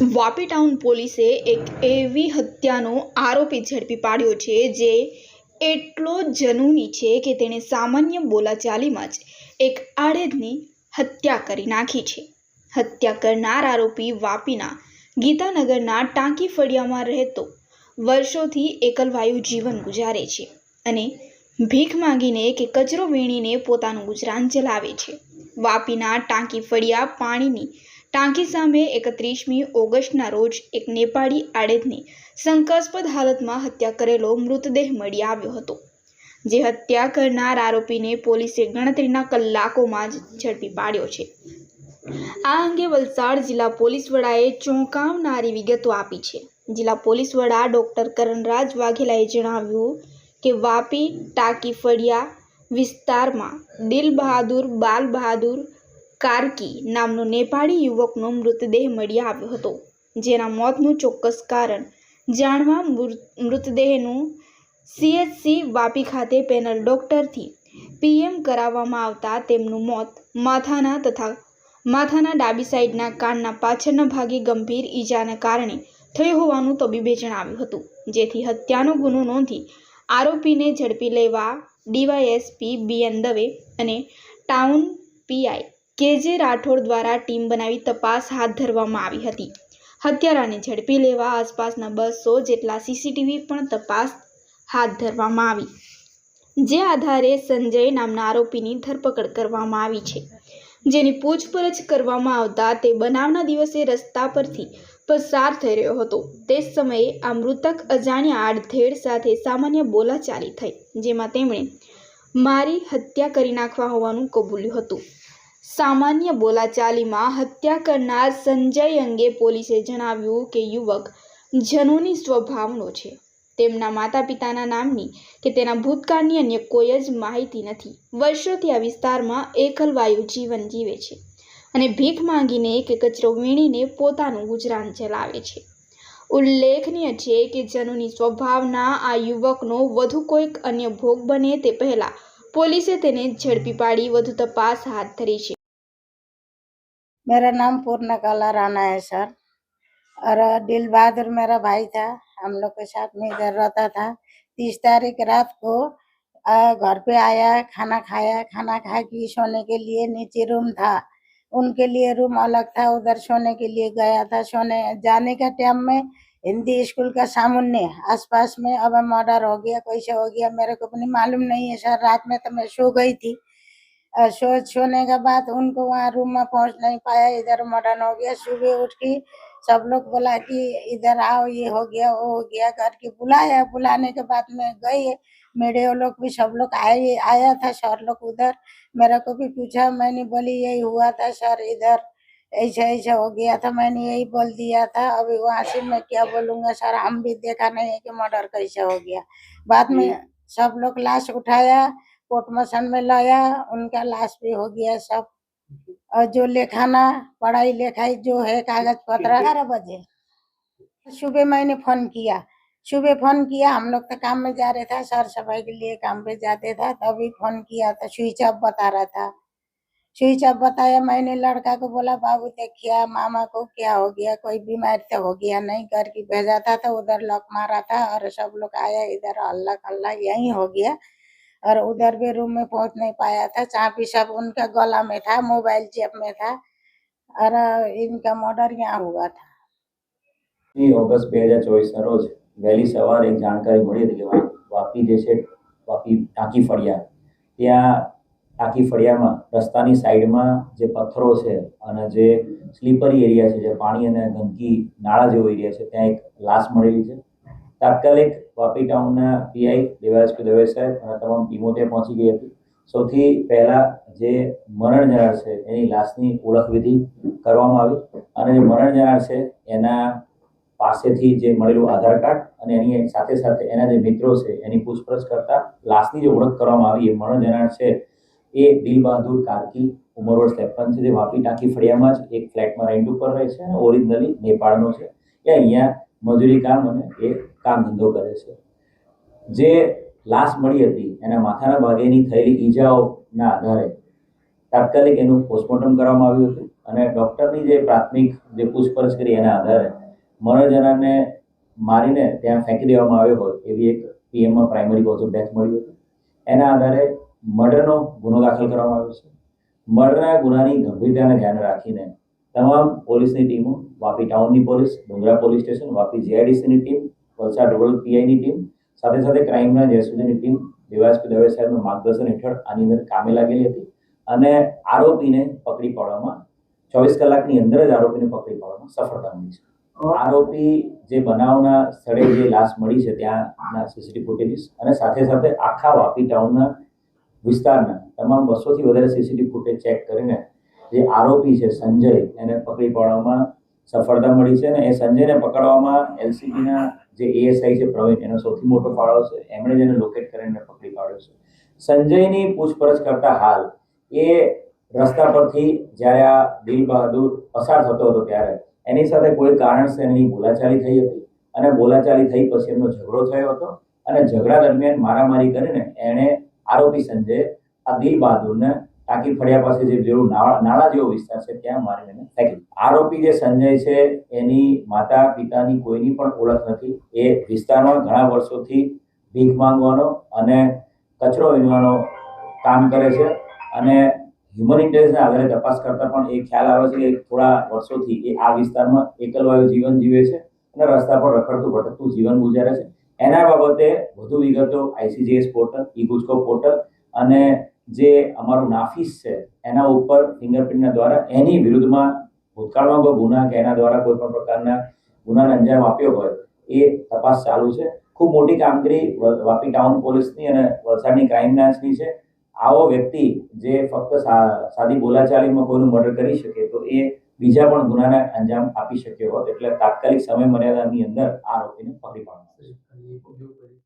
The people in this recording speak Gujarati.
વાપી ટાઉન પોલીસે એક એવી હત્યાનો આરોપી ઝડપી પાડ્યો છે જે એટલો જનૂની છે કે તેણે સામાન્ય બોલાચાલીમાં જ એક આડેદની હત્યા કરી નાખી છે. હત્યા કરનાર આરોપી વાપીના ગીતાનગરના ટાંકી ફળિયામાં રહેતો વર્ષોથી એકલવાયુ જીવન ગુજારે છે અને ભીખ માંગીને કે કચરો વીણીને પોતાનું ગુજરાન ચલાવે છે. વાપીના ટાંકી ફળિયા પાણીની ટાંકી સામે એકત્રીસમી ઓગસ્ટના રોજ એક નેપાળી આડેદની શંકાસ્પદ હાલતમાં હત્યા કરેલો મૃતદેહ મળી આવ્યો હતો. જે હત્યા કરનાર આરોપીને પોલીસે ગણતરીના કલાકોમાં જ ઝડપી પાડ્યો છે. આ અંગે વલસાડ જિલ્લા પોલીસ વડાએ ચોંકાવનારી વિગતો આપી છે. જિલ્લા પોલીસ વડા ડૉક્ટર કરણરાજ વાઘેલાએ જણાવ્યું કે વાપી, ટાંકી ફળિયા વિસ્તારમાં દિલ બહાદુર બાલ બહાદુર કાર્કી નામનો નેપાળી યુવકનો મૃતદેહ મળી આવ્યો હતો, જેના મોતનું ચોક્કસ કારણ જાણવા મૃતદેહનું સીએચસી વાપી ખાતે પેનલ ડોક્ટરથી પીએમ કરાવવામાં આવતા તેમનું મોત માથાના તથા માથાના ડાબી સાઈડના કાનના પાછળના ભાગે ગંભીર ઈજાને કારણે થયું હોવાનું તબીબે જણાવ્યું હતું, જેથી હત્યાનો ગુનો નોંધી આરોપીને ઝડપી લેવા ડીવાયએસપી બીએન દવે અને ટાઉન પીઆઈ કેજે રાઠોડ દ્વારા ટીમ બનાવી તપાસ હાથ ધરવામાં આવી હતી. હત્યારાને ઝડપી લેવા આસપાસના બસો જેટલા સીસીટીવી પણ તપાસ હાથ ધરવામાં આવી. જે આધારે સંજય નામના આરોપીની ધરપકડ કરવામાં આવી છે. જેની પૂછપરછ કરવામાં આવતા તે બનાવના દિવસે રસ્તા પરથી પસાર થઈ રહ્યો હતો. તે જ સમયે આ મૃતક અજાણ્યા આડધેડ સાથે સામાન્ય બોલાચાલી થઈ, જેમાં તેમણે મારી હત્યા કરી નાખવા હોવાનું કબૂલ્યું હતું. સામાન્ય બોલાચાલીમાં હત્યા કરનાર સંજય અંગે પોલીસે જણાવ્યું કે યુવક જનૂની સ્વભાવનો છે. તેમના માતા પિતાના નામની કે તેના ભૂતકાળની અન્ય કોઈ જ માહિતી નથી. વર્ષોથી આ વિસ્તારમાં એકલવાયુ જીવન જીવે છે અને ભીખ માંગીને કે કચરો વીણીને પોતાનું ગુજરાન ચલાવે છે. ઉલ્લેખનીય છે કે જનૂની સ્વભાવના આ યુવકનો વધુ કોઈક અન્ય ભોગ બને તે પહેલાં પોલીસે તેને ઝડપી પાડી વધુ તપાસ હાથ ધરી છે मेरा नाम पूर्ण कला राणा है सर और दिल बहादुर मेरा भाई था हम लोग के साथ में इधर रहता था तीस तारीख रात को आ, घर पे आया खाना खाया खाना खा के सोने के लिए नीचे रूम था उनके लिए रूम अलग था उधर सोने के लिए गया था सोने जाने का टाइम में हिंदी स्कूल का सामने आसपास में अब मर्डर हो गया कैसे हो गया मेरे को अपनी मालूम नहीं है सर रात में तो मैं सो गई थी और सो सोने के बाद उनको वहाँ रूम में पहुंच नहीं पाया इधर मर्डर हो गया सुबह उठ के सब लोग बोला कि इधर आओ ये हो गया वो हो गया करके बुलाया बुलाने के बाद में गई मेरे लोग भी सब लोग आए आया था सर लोग उधर मेरे को भी पूछा मैंने बोली यही हुआ था सर इधर ऐसा ऐसा हो गया था मैंने यही बोल दिया था। अभी वहाँ से मैं क्या बोलूँगा सर हम भी देखा नहीं है कि मर्डर कैसे हो गया। बाद में सब लोग लाश उठाया कोर्ट मसन में लाया उनका लाश भी हो गया सब। और जो लिखाना पढ़ाई लिखाई जो है कागज़ पत्र ग्यारह बजे। सुबह मैंने फ़ोन किया। सुबह फ़ोन किया हम लोग तो काम में जा रहे थे सर सफ़ाई के लिए काम पे जाते था तभी फ़ोन किया था स्विच ऑफ़ बता रहा था। स्विच ऑफ बताया मैंने लड़का को बोला बाबू देखिए मामा को क्या हो गया कोई बीमार तो हो गया नहीं करके भेजा था तो उधर लॉक मारा था और सब लोग आया इधर अल्लाह कल्ला यही हो गया और उधर भी रूम में पहुंच नहीं पाया था चाबी सब उनका गला में था मोबाइल जेब में था और इनका मर्डर यहाँ हुआ था ની ઓગસ્ટ બે હજાર ચોવીસના રોજ વહેલી સવારે એક જાણકારી મળી હતી કે વા- વાપી જે છે વાપી ટાંકી ફળિયા ત્યાં ટાંકી ફળિયામાં, રસ્તાની સાઈડમાં જે પથ્થરો છે અને જે સ્લીપરી એરિયા છે, જે પાણી અને ગંદકી નાળા જેવો એરિયા છે, ત્યાં એક લાશ મળેલી છે. તાત્કાલિક વાપી ટાઉનના પીઆઈ દેવાસપી દવે સાહેબ અને તમામ ટીમો ત્યાં પહોંચી ગઈ હતી. સૌથી પહેલાં જે મરણ જનાર છે, એની લાશની ઓળખવિધિ કરવામાં આવી અને જે મરણ જનાર છે, એના પાસેથી જે મળેલું આધાર કાર્ડ અને એની સાથે સાથે એના જે મિત્રો છે, એની પૂછપરછ કરતા લાશની જે ઓળખ કરવામાં આવી, એ મરણ જનાર છે એ દિલ બહાદુર કાર્કી ઉંમર વર્ષ ત્રેપન છે જે વાપી ટાંકી ફળિયામાં જ એક ફ્લેટમાં રેન્ટ ઉપર રહે છે અને ઓરિજિનલી નેપાળનો છે. એ અહીંયા મજૂરી કામ અને એ કામ ધંધો કરે છે. જે લાશ મળી હતી, એના માથાના ભાગેની થયેલી ઈજાઓના આધારે તાત્કાલિક એનું પોસ્ટમોર્ટમ કરવામાં આવ્યું હતું અને ડૉક્ટરની જે પ્રાથમિક જે પૂછપરછ કરી એના આધારે મરણજનાને મારીને ત્યાં ફેંકી દેવામાં આવ્યો હોય એવી એક પીએમમાં પ્રાઇમરી કોઝ ઓફ ડેથ મળી હતી. એના આધારે મર્ડરનો ગુનો દાખલ કરવામાં આવ્યો છે. મર્ડરના ગુનાની ગંભીરતાને ધ્યાને રાખીને તમામ પોલીસની ટીમો, Vapi ટાઉનની police, Dungra police station, Vapi જીઆઈડીસીની team, Valsad rural પીઆઈની ટીમ, સાથે સાથે ક્રાઇમના જેસુદીની ટીમ, દેવાસપી દવે સાહેબના માર્ગદર્શન હેઠળ આની અંદર કામે લાગેલી હતી અને આરોપીને પકડી પાડવામાં ચોવીસ કલાકની અંદર જ આરોપીને પકડી પાડવામાં સફળતા મળી છે. આરોપી જે બનાવના સ્થળે જે લાશ મળી છે ત્યાંના સીસીટીવી ફૂટેજીસ અને સાથે સાથે આખા વાપી ટાઉનના વિસ્તારના તમામ બસોથી વધારે સીસીટીવી ફૂટેજ ચેક કરીને જે આરોપી છે, સંજય, એને પકડી પાડવામાં સફળતા મળી છે અને એ સંજયને પકડવામાં એલસીબીના જે એએસઆઈ છે, પ્રવીણ, એનો સૌથી મોટો ફાળો છે. એમણે જ એને લોકેટ કરીને પકડી પાડ્યો છે. સંજયની પૂછપરછ કરતા હાલ એ રસ્તા પરથી જ્યારે આ દિલ બહાદુર પસાર થતો હતો ત્યારે, એની સાથે કોઈ કારણસર એની બોલાચાલી થઈ હતી અને બોલાચાલી થઈ પછી એમનો ઝઘડો થયો હતો અને ઝઘડા દરમિયાન મારામારી કરીને એણે આરોપી સંજય, આ દિલ બહાદુરને ટાંકી ફળિયા પાસે જે જેવું નાળા જેવો વિસ્તાર છે, ત્યાં મારીને એને ફેંકી આરોપી જે સંજય છે, એની માતા પિતાની કોઈની પણ ઓળખ નથી. એ વિસ્તારમાં ઘણા વર્ષોથી ભીખ માંગવાનો અને કચરો વીણવાનો કામ કરે છે અને હ્યુમન ઇન્ટેલિજન્સના આધારે તપાસ કરતા પણ એ ખ્યાલ આવે છે કે થોડા વર્ષોથી એ આ વિસ્તારમાં એકલવાયું જીવન જીવે છે અને રસ્તા પર રખડતું ભટકતું જીવન ગુજારે છે. એના બાબતે વધુ વિગતો ICGS portal, e Gujco portal અને જે અમારું નાફીસ છે, એના ઉપર ફિંગરપ્રિન્ટના દ્વારા એની વિરુદ્ધમાં ભૂતકાળમાં કોઈ ગુના કે એના દ્વારા કોઈ પણ પ્રકારના ગુનાને અંજામ આપ્યો હોય, એ તપાસ ચાલુ છે. ખૂબ મોટી કામગીરી વાપી ટાઉન પોલીસની અને વલસાડની ક્રાઇમ બ્રાન્ચની છે. આવો વ્યક્તિ જે ફક્ત સાદી બોલાચાલીમાં કોઈનું મર્ડર કરી શકે તો એ બીજા પણ ગુનાને અંજામ આપી શક્યો હોત એટલે તાત્કાલિક સમય મર્યાદાની અંદર આરોપીને પકડી પાડવામાં આવશે.